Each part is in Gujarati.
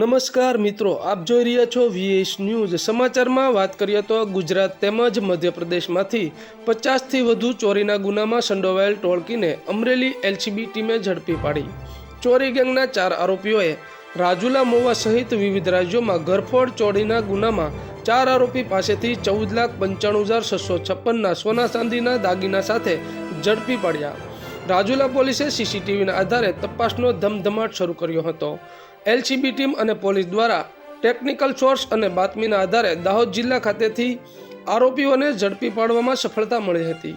નમસ્કાર મિત્રો, આપ જોઈ રહ્યા છો વીએસ ન્યૂઝ સમાચારમાં વાત કરીએ તો ગુજરાત તેમજ મધ્યપ્રદેશમાંથી પચાસથી વધુ ચોરીના ગુનામાં સંડોવાયેલ ટોળકીને અમરેલી એલસીબી ટીમે ઝડપી પાડી. ચોરી ગેંગના ચાર આરોપીઓએ રાજુલા મોવા સહિત વિવિધ રાજ્યોમાં ઘરફોડ ચોરીના ગુનામાં ચાર આરોપી પાસેથી ચૌદ લાખ પંચાણું હજાર છસો છપ્પનના સોના ચાંદીના દાગીના સાથે ઝડપી પાડ્યા. રાજુલા પોલીસે સીસીટીવીના આધારે તપાસનો ધમધમાટ શરૂ કર્યો હતો. એલસીબી ટીમ અને પોલીસ દ્વારા ટેકનિકલ સોર્સ અને બાતમીના આધારે દાહોદ જિલ્લા ખાતેથી આરોપીઓને ઝડપી પાડવામાં સફળતા મળી હતી.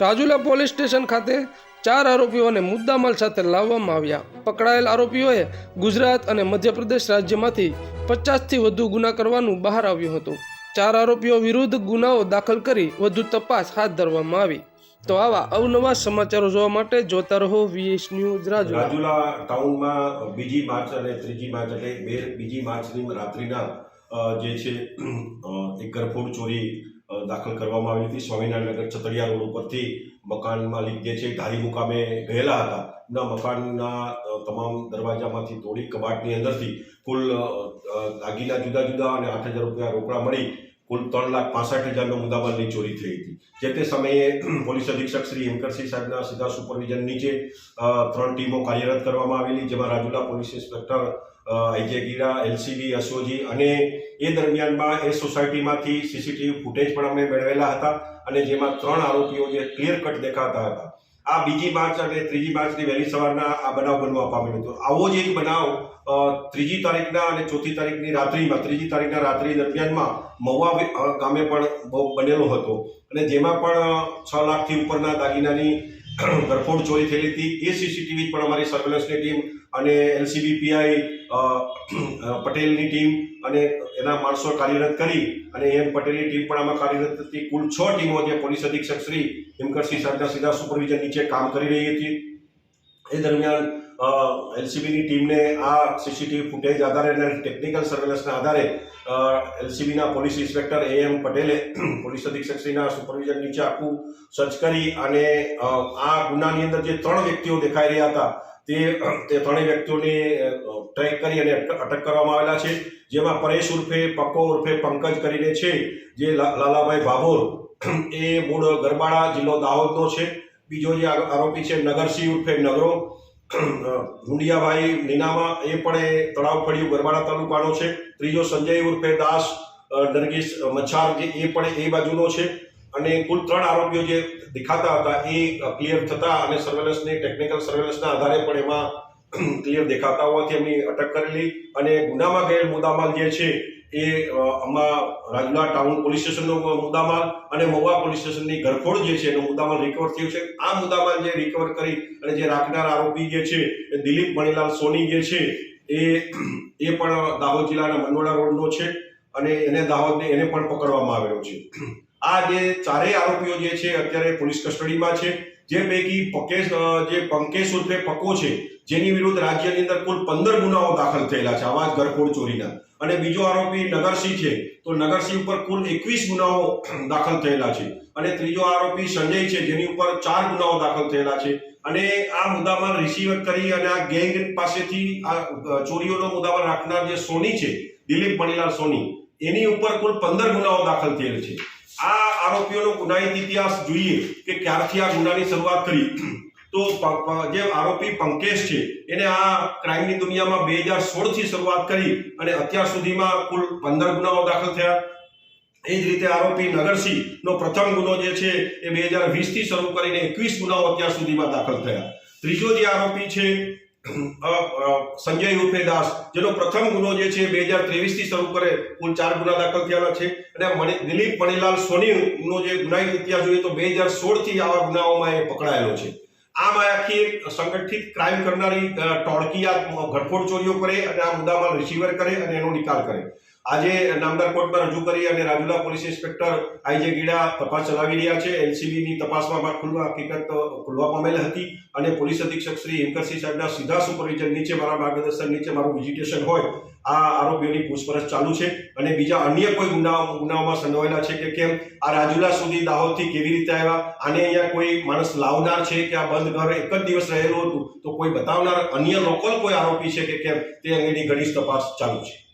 રાજુલા પોલીસ સ્ટેશન ખાતે ચાર આરોપીઓને મુદ્દામાલ સાથે લાવવામાં આવ્યા. પકડાયેલ આરોપીઓએ ગુજરાત અને મધ્યપ્રદેશ રાજ્યમાંથી પચાસથી વધુ ગુના કરવાનું બહાર આવ્યું હતું. ચાર આરોપીઓ વિરુદ્ધ ગુનાઓ દાખલ કરી વધુ તપાસ હાથ ધરવામાં આવી. તો આવા અવનવા સમાચારો જોવા માટે જોતા રહો વીએસ ન્યૂઝ રાજુલા. રાજુલા ટાઉનમાં બીજી માર્ચ અને ત્રીજી માર્ચ એટલે બે બીજી માર્ચની રાત્રિના જે છે એક ગરફોડ ચોરી દાખલ કરવામાં આવી હતી. સ્વામિનારાયણનગર છતડિયા રોડ ઉપરથી મકાન માલિક જે છે, ધારી મુકામે ગયેલા હતા. એમના મકાનના તમામ દરવાજામાંથી તોડી કબાટની અંદરથી કુલ દાગીના જુદા જુદા અને આઠ હજાર રૂપિયા રોકડા મળી કુલ ત્રણ લાખ પાસઠ હજારનો મુદ્દામાલની ચોરી થઈ હતી. જે તે સમયે પોલીસ અધિક્ષક શ્રી હેમકરસિંહ સાહેબના સીધા સુપરવિઝન નીચે ત્રણ ટીમો કાર્યરત કરવામાં આવેલી, જેમાં Rajula police inspector I J LCB અશોજી અને એ દરમિયાનમાં એ સોસાયટીમાંથી સીસીટીવી ફૂટેજ પણ અમે મેળવેલા હતા અને જેમાં ત્રણ આરોપીઓ જે ક્લિયર કટ દેખાતા હતા. આ બીજી માર્ચ અને ત્રીજી માર્ચની વહેલી સવારના આ બનાવ બનવા પામેલો હતો. આવો જ એક બનાવ ત્રીજી તારીખના અને ચોથી તારીખની રાત્રિમાં, ત્રીજી તારીખના રાત્રિ દરમિયાનમાં મહુવા ગામે પણ બનેલો હતો. અને જેમાં પણ છ લાખથી ઉપરના દાગીનાની ગરફોડ ચોરી થયેલી હતી. એ સીસીટીવી પણ અમારી સર્વેલન્સની ટીમ અને એલસીબી પીઆઈ પટેલની ટીમ અને એના માણસો કાર્યરત કરી અને એમ પટેલની ટીમ પણ આમાં કાર્યરત હતી. કુલ છ ટીમો જે પોલીસ અધિક્ષક શ્રી હિમકરસિંહ સાહેબના સીધા સુપરવિઝન નીચે કામ કરી રહી હતી. એ દરમિયાન એલસીબીની ટીમને આ સીસીટીવી ફૂટેજ આધારે અને ટેકનિકલ સર્વેલન્સના આધારે એલસીબીના પોલીસ ઇન્સ્પેક્ટર એ એમ પટેલે પોલીસ અધિક્ષકશ્રીના સુપરવિઝન નીચે આખું સર્ચ કરી અને આ ગુનાની અંદર જે ત્રણ વ્યક્તિઓ દેખાઈ રહ્યા હતા, તે તે ત્રણેય વ્યક્તિઓને ટ્રેક કરી અને અટક કરવામાં આવેલા છે. જેમાં પરેશ ઉર્ફે, પક્કો ઉર્ફે પંકજ કરીને છે, જે લાલાભાઈ ભાભોર, એ મૂળ ગરબાડા જિલ્લો દાહોદનો છે. બીજો જે આરોપી છે, નગરસિંહ ઉર્ફે નગરો મુંડિયાભાઈ નીનામા, એ પણ એ તળાવ ફળિયું ગરબાડા તાલુકાનો છે. ત્રીજો સંજય ઉર્ફે દાસ નરગીસ મચ્છાર, જે એ પણ એ બાજુનો છે. અને કુલ ત્રણ આરોપીઓ જે દેખાતા હતા, એ ક્લિયર થતા અને સર્વેલન્સની ટેકનિકલ સર્વેલન્સના આધારે પણ એમાં ક્લિયર દેખાતા હોવાથી એમની અટક કરેલી. અને ગુનામાં ગયેલ મુદ્દામાલ જે છે એ આમાં રાજુલા ટાઉન પોલીસ સ્ટેશનનો મુદ્દામાલ અને મહુવા પોલીસ સ્ટેશનની ઘરફોડ જે છે એનો મુદ્દામાલ રિકવર થયો છે. આ મુદ્દામાલ જે રિકવર કરી અને જે રાખનાર આરોપી જે છે, એ દિલીપ મણીલાલ સોની જે છે, એ એ પણ દાહોદ જિલ્લાના મનવડા રોડનો છે અને એને દાહોદને એને પણ પકડવામાં આવેલો છે. આ જે ચારેય આરોપીઓ જે છે, અત્યારે પોલીસ કસ્ટડીમાં છે. જે પૈકી પકેશ જે પંકેશ ઉર્ફે પકો છે, જેની વિરુદ્ધ રાજ્યની અંદર કુલ પંદર ગુનાઓ દાખલ થયેલા છે. આવા જ ઘરફોડ ચોરીના. અને બીજો આરોપી નગરસિંહ છે. તો નગરસિંહ ઉપર કુલ એકવીસ ગુનાઓ દાખલ થયેલા છે. અને ત્રીજો આરોપી સંજય છે, જેની ઉપર ચાર ગુનાઓ દાખલ થયેલા છે. અને આ મુદ્દામાં રિસીવ કરી અને આ ગેંગ પાસેથી આ ચોરીઓનો મુદ્દામાં રાખનાર જે સોની છે, દિલીપ મણીલાલ સોની, એની ઉપર કુલ પંદર ગુનાઓ દાખલ થયેલ છે. આ આરોપીઓનો ગુનાહિત ઇતિહાસ જોઈએ કે ક્યારથી આ ગુનાની શરૂઆત કરી. તો જે આરોપી પંકેશ છે, એને આ ક્રાઇમની દુનિયામાં બે હજાર સોળથી શરૂઆત કરી અને અત્યાર સુધીમાં કુલ પંદર ગુનાઓ દાખલ થયા. એ જ રીતે આરોપી નગરસિંહનો પ્રથમ ગુનો જે છે, એ બે હજાર વીસથી શરૂ કરીને એકવીસ ગુનાઓ અત્યાર સુધીમાં દાખલ થયા. ત્રીજો જે આરોપી છે સંજય રૂપે દાસ, જેનો પ્રથમ ગુનો જે છે બે હજાર ત્રેવીસથી શરૂ કરે, કુલ ચાર ગુના દાખલ થયેલા છે. અને દિલીપ મણીલાલ સોનીનો જે ગુનાહિત ઇતિહાસ જોઈએ તો બે હજાર સોળથી આવા ગુનાઓમાં એ પકડાયેલો છે. આમ આખી સંગઠિત ક્રાઇમ કરનારી ટોળકી આ ઘટફોડ ચોરીઓ કરે અને આ મુદ્દામાં રિસીવર કરે અને એનો નિકાલ કરે. આજે નામદાર કોર્ટમાં રજૂ કરી અને Rajula police inspector I J Gida તપાસ ચલાવી રહ્યા છે. એલસીબીની તપાસમાં ખુલ્લા હકીકત ખુલવા પામેલ હતી અને પોલીસ અધિક્ષક શ્રી હિમકરસિંહ સાહેબના સીધા સુપરવિઝન નીચે મારા માર્ગદર્શન નીચે મારું વિઝિટેશન હોય આ આરોપીઓની પૂછપરછ ચાલુ છે અને બીજા અન્ય કોઈ ગુનાઓ ગુનાઓમાં સંડોવાયેલા છે કે કેમ? આ રાજુલા સુધી દાહોદથી કેવી રીતે આવ્યા? આને અહીંયા કોઈ માણસ લાવનાર છે કે આ બંધ ઘર એક જ દિવસ રહેલું હતું? તો કોઈ બતાવનાર અન્ય લોકલ કોઈ આરોપી છે કે કેમ? તે અંગેની ઘણી તપાસ ચાલુ છે.